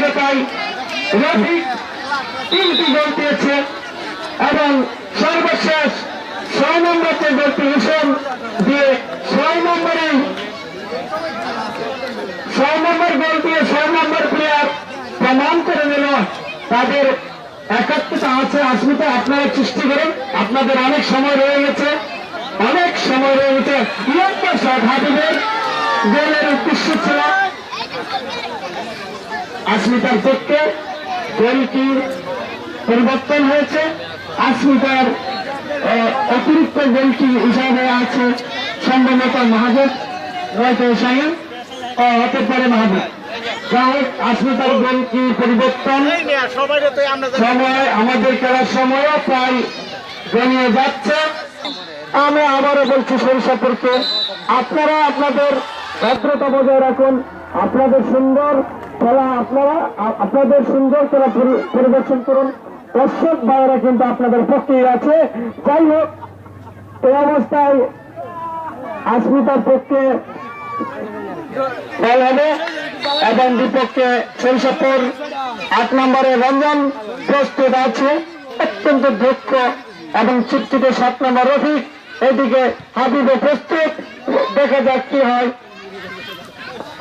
ধারাবাহিকতায় রফিক তিনটি গোল দিয়েছে এবং সর্বশেষ ছয় নম্বরতে গোলটি হোসেন দিয়ে ছয় নম্বরে ছয় নম্বর গোল দিয়ে ছয় নম্বর প্লেয়ার প্রমাণ করে নিল তাদের একাত্মতা আছে। আসমিতা আপনারা সৃষ্টি করেন। আপনাদের অনেক সময় রয়ে গেছে। অনেক সময় রয়ে গেছে। লম্বা শট হাবিবের গোলের উদ্দেশ্য ছিল আসমিতার পক্ষে গোলটি পরিবর্তন হয়েছে। আসমিতার অতিরিক্ত গোলটি হিসাবে আছে সম্ভবত মাহাদেব রয়েছে হিসাবে হতে পারে মাহাদেব হোক আসমিতার গোলটি পরিবর্তন। সময়, আমাদের খেলার সময়ও প্রায় গনিয়ে যাচ্ছে। আমি আবারও বলছি সেই সম্পর্কে আপনারা আপনাদের ভদ্রতা বজায় রাখুন, আপনাদের সুন্দর খেলা আপনারা আপনাদের সুন্দর খেলা পরিদর্শন করুন। দর্শক ভাইয়েরা কিন্তু আপনাদের পক্ষেই আছে। যাই হোক, এই অবস্থায় আসমিতার পক্ষে এবং বিপক্ষে শৈশবপুর আট নম্বরে রঞ্জন প্রস্তুত আছে। অত্যন্ত দক্ষ এবং চিত্তিত সাত নম্বর রফিক। এদিকে হাবিবে প্রস্তুত। দেখা যাক কি হয়।